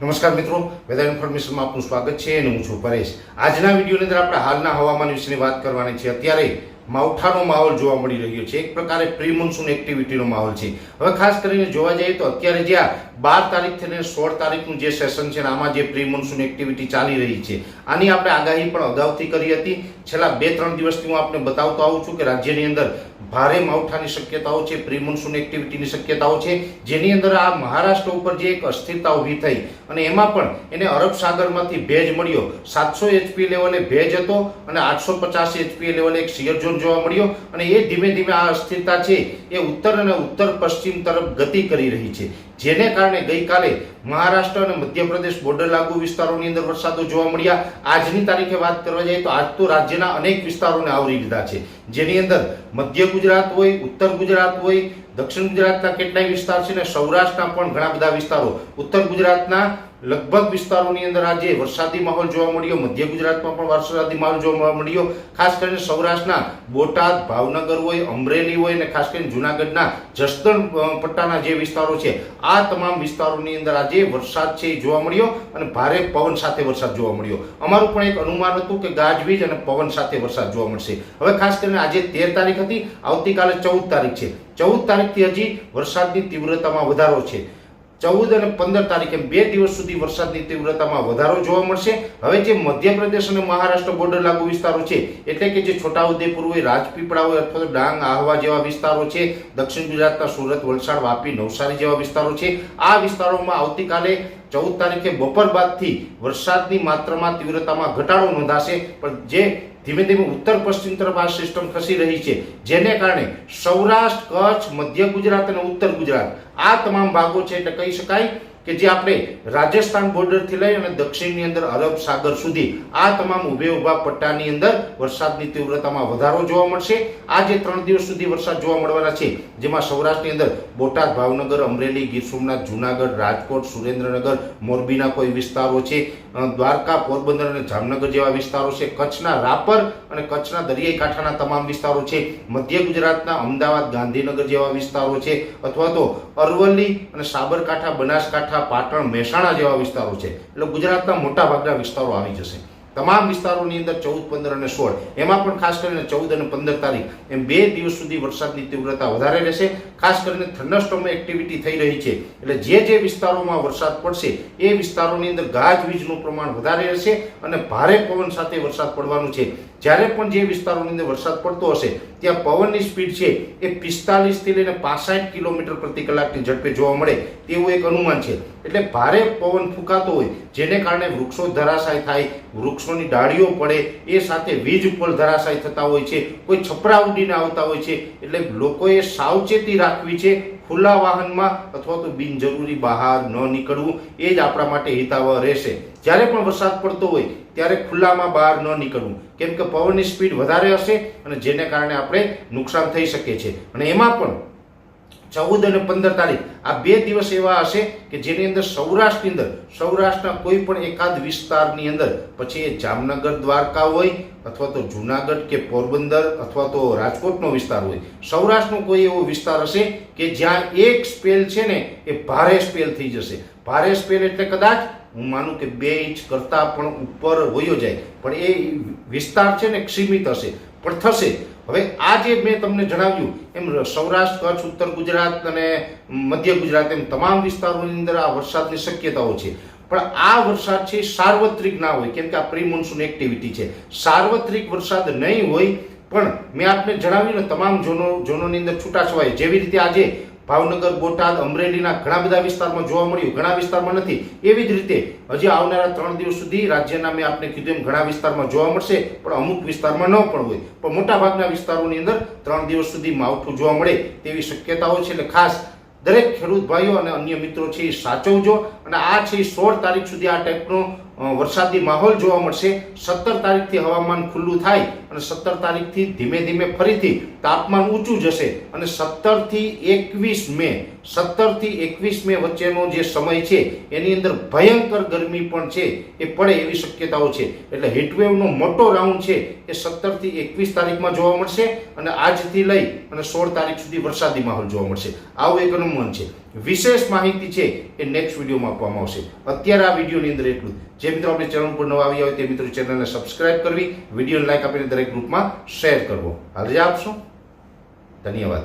નમસ્કાર મિત્રો વેધર ઇન્ફોર્મેશનમાં આપનું સ્વાગત છે અને હું છું પરેશ. આજના વિડીયોની અંદર આપણે હાલના હવામાન વિશેની વાત કરવાની છે. અત્યારે માવઠાનો માહોલ જોવા મળી રહ્યો છે. એક પ્રકારે પ્રી મોન્સૂન એક્ટિવિટીનો માહોલ છે. હવે ખાસ કરીને જોવા જઈએ તો અત્યારે જે આ બાર તારીખથી લઈને સોળ તારીખનું જે સેશન છે આમાં જે પ્રી મોન્સૂન એક્ટિવિટી ચાલી રહી છે આની આપણે આગાહી પણ અગાઉથી કરી હતી. છેલ્લા બે ત્રણ દિવસથી હું આપને બતાવતો આવું છું કે રાજ્યની અંદર ભારે માવઠાની શક્યતાઓ છે પ્રી મોન્સૂન એક્ટિવિટીની શક્યતાઓ છે, જેની અંદર આ મહારાષ્ટ્ર ઉપર જે એક અસ્થિરતા ઊભી થઈ અને એમાં પણ એને અરબ સાગરમાંથી ભેજ મળ્યો. સાતસો એચપી લેવલે ભેજ હતો અને આઠસો પચાસ એચપી લેવલે એક શિયર ઝોન જોવા મળ્યો અને એ ધીમે ધીમે આ અસ્થિરતા છે એ ઉત્તર અને ઉત્તર પશ્ચિમ તરફ ગતિ કરી રહી છે. જેને કારણે ગઈકાલે મહારાષ્ટ્ર અને મધ્યપ્રદેશ બોર્ડર લાગુ વિસ્તારોની અંદર વરસાદો જોવા મળ્યા. આજની તારીખે વાત કરવા જઈએ તો આજ તો રાજ્યના અનેક વિસ્તારોને આવરી લીધા છે. જેની અંદર મધ્ય ગુજરાત હોય, ઉત્તર ગુજરાત હોય, દક્ષિણ ગુજરાતના કેટલાય વિસ્તાર છે ને સૌરાષ્ટ્રના પણ ઘણા બધા વિસ્તારો. ઉત્તર ગુજરાતના લગભગ વિસ્તારોની અંદર આજે વરસાદી માહોલ જોવા મળ્યો. મધ્ય ગુજરાતમાં પણ વરસાદી માહોલ જોવા મળ્યો. ખાસ કરીને સૌરાષ્ટ્રના બોટાદ, ભાવનગર હોય, અમરેલી હોય અને ખાસ કરીને જુનાગઢના જસદણ પટ્ટાના જે વિસ્તારો છે, આ તમામ વિસ્તારોની અંદર આજે વરસાદ છે એ જોવા મળ્યો અને ભારે પવન સાથે વરસાદ જોવા મળ્યો. અમારું પણ એક અનુમાન હતું કે ગાજવીજ અને પવન સાથે વરસાદ જોવા મળશે. હવે ખાસ કરીને આજે તેર તારીખ હતી. આવતીકાલે ચૌદ તારીખ છે. ચૌદ તારીખથી હજી વરસાદની તીવ્રતામાં વધારો છે. ચૌદ અને પંદર તારીખે બે દિવસ સુધી વરસાદની તીવ્રતામાં વધારો જોવા મળશે. હવે જે મધ્યપ્રદેશ અને મહારાષ્ટ્ર બોર્ડર લાગુ વિસ્તારો છે, એટલે કે જે છોટાઉદેપુર હોય, રાજપીપળા હોય અથવા તો ડાંગ, આહવા જેવા વિસ્તારો છે, દક્ષિણ ગુજરાતના સુરત, વલસાડ, વાપી, નવસારી જેવા વિસ્તારો છે, આ વિસ્તારોમાં આવતીકાલે ચૌદ તારીખે બપોર બાદથી વરસાદની માત્રામાં તીવ્રતામાં ઘટાડો નોંધાશે. પણ જે ધીમે ધીમે ઉત્તર પશ્ચિમ તરફ આ સિસ્ટમ ખસી રહી છે. જેને કારણે સૌરાષ્ટ્ર, કચ્છ, મધ્ય ગુજરાત અને ઉત્તર ગુજરાત આ તમામ ભાગો છે એટલે કહી શકાય કે જે આપણે રાજસ્થાન બોર્ડરથી લઈ અને દક્ષિણની અંદર અરબ સાગર સુધી આ તમામ ઉભે ઊભા પટ્ટાની અંદર વરસાદની તીવ્રતામાં વધારો જોવા મળશે. આ જે ત્રણ દિવસ સુધી વરસાદ જોવા મળવાના છે, જેમાં સૌરાષ્ટ્રની અંદર બોટાદ, ભાવનગર, અમરેલી, ગીર સોમનાથ, જુનાગઢ, રાજકોટ, સુરેન્દ્રનગર, મોરબીના કોઈ વિસ્તારો છે દ્વારકા, પોરબંદર અને જામનગર જેવા વિસ્તારો છે, કચ્છના રાપર અને કચ્છના દરિયાઈ કાંઠાના તમામ વિસ્તારો છે, મધ્ય ગુજરાતના અમદાવાદ, ગાંધીનગર જેવા વિસ્તારો છે, અથવા તો અરવલ્લી અને સાબરકાંઠા, બનાસકાંઠા પાટણ મહેસાણા જેવા વિસ્તારો છે. એટલે ગુજરાતના મોટા ભાગના વિસ્તારો આવી જશે. તમામ વિસ્તારોની અંદર ચૌદ, પંદર અને સોળ. એમાં પણ ખાસ કરીને ચૌદ અને પંદર તારીખ. એમ બે દિવસ સુધી વરસાદની તીવ્રતા વધારે રહેશે. ખાસ કરીને થંડરસ્ટોમ એક્ટિવિટી થઈ રહી છે. એટલે જે જે વિસ્તારોમાં વરસાદ પડશે, એ વિસ્તારોની અંદર ગાજવીજનું પ્રમાણ વધારે રહેશે અને ભારે પવન સાથે વરસાદ પડવાનું છે. જ્યારે પણ જે વિસ્તારોની અંદર વરસાદ પડતો હશે, ત્યાં પવનની સ્પીડ છે એ પિસ્તાલીસથી લઈને પાસઠ કિલોમીટર પ્રતિ કલાકની ઝડપે જોવા મળે તેવું એક અનુમાન છે. એટલે ભારે પવન ફૂંકાતો હોય, જેને કારણે વૃક્ષો ધરાશાય થાય વૃક્ષોની ડાળીઓ પડે, એ સાથે વીજ ઉપર ધરાશાય થતા હોય છે, કોઈ છપરા ઉડીને આવતા હોય છે, એટલે લોકોએ સાવચેતી રાખવી છે, ખુલ્લા વાહનમાં અથવા તો બિનજરૂરી બહાર ન નીકળવું, એ જ આપણા માટે હિતાવહ રહેશે. જ્યારે પણ વરસાદ પડતો હોય, ત્યારે ખુલ્લામાં બહાર ન નીકળવું. કેમ કે પવનની સ્પીડ વધારે હશે અને જેને કારણે આપણે નુકસાન થઈ શકે છે અને એમાં પણ ચૌદ અને પંદર તારીખ. આ બે દિવસ એવા હશે કે જેની અંદર સૌરાષ્ટ્રની અંદર, સૌરાષ્ટ્રના કોઈ પણ એકાદ વિસ્તારની અંદર, પછી એ જામનગર, દ્વારકા હોય, અથવા તો જુનાગઢ કે પોરબંદર, અથવા તો રાજકોટનો વિસ્તાર હોય. સૌરાષ્ટ્રનો કોઈ એવો વિસ્તાર હશે કે જ્યાં એક સ્પેલ છે ને, એ ભારે સ્પેલ થઈ જશે. ભારે સ્પેલ એટલે કદાચ, હું માનું કે બે ઇંચ કરતાં પણ ઉપર વયો જાય. પણ એ વિસ્તાર છે ને સીમિત હશે. પણ થશે. હવે આ જે મેં તમને જણાવ્યું, એમ સૌરાષ્ટ્ર, કચ્છ, ઉત્તર ગુજરાત અને મધ્ય ગુજરાત એમ તમામ વિસ્તારોની અંદર આ વરસાદની શક્યતાઓ છે. પણ આ વરસાદ છે સાર્વત્રિક ના હોય, કેમ કે આ પ્રી મોન્સૂન એક્ટિવિટી છે. સાર્વત્રિક વરસાદ નહીં હોય, પણ મેં આપને જણાવ્યું ને તમામ ઝોનો ઝોનોની અંદર છૂટાછવાય. જેવી રીતે આજે ભાવનગર, બોટાદ, અમરેલીના ઘણા બધા વિસ્તારમાં જોવા મળ્યું. ઘણા વિસ્તારમાં નથી. એવી જ રીતે હજી આવનારા ત્રણ દિવસ સુધી રાજ્યના મેં આપને કીધું એમ ઘણા વિસ્તારમાં જોવા મળશે, પણ અમુક વિસ્તારમાં ન પણ હોય. પણ મોટાભાગના વિસ્તારોની અંદર ત્રણ દિવસ સુધી માવઠું જોવા મળે તેવી શક્યતાઓ છે. એટલે ખાસ દરેક ખેડૂત ભાઈઓ અને અન્ય મિત્રો છે એ સાચવજો. અને આ છે સોળ તારીખ સુધી આ ટાઈપનો વરસાદી માહોલ જોવા મળશે. સત્તર તારીખથી હવામાન ખુલ્લું થાય અને સત્તર તારીખથી ધીમે ધીમે ફરીથી તાપમાન ઊંચું જશે અને સત્તરથી એકવીસ મે, સત્તરથી એકવીસ મે વચ્ચેનો જે સમય છે, એની અંદર ભયંકર ગરમી પણ છે, એ પડે એવી શક્યતાઓ છે. એટલે હીટવેવનો મોટો રાઉન્ડ છે, એ સત્તરથી એકવીસ તારીખમાં જોવા મળશે અને આજથી લઈ અને સોળ તારીખ સુધી વરસાદી માહોલ જોવા મળશે. આવું એક અનુમાન છે. વિશેષ માહિતી છે એ નેક્સ્ટ વિડીયોમાં આપવામાં આવશે. અત્યારે આ વિડીયોની અંદર એટલું જે. મિત્રો આપણે ચેનલ પર નવા આવ્યા હોય તે મિત્રો ચેનલને સબસ્ક્રાઇબ કરવી વિડીયોને લાઇક આપીને દરેક ગ્રુપમાં શેર કરવો. હાલ રજા આપશો ધન્યવાદ.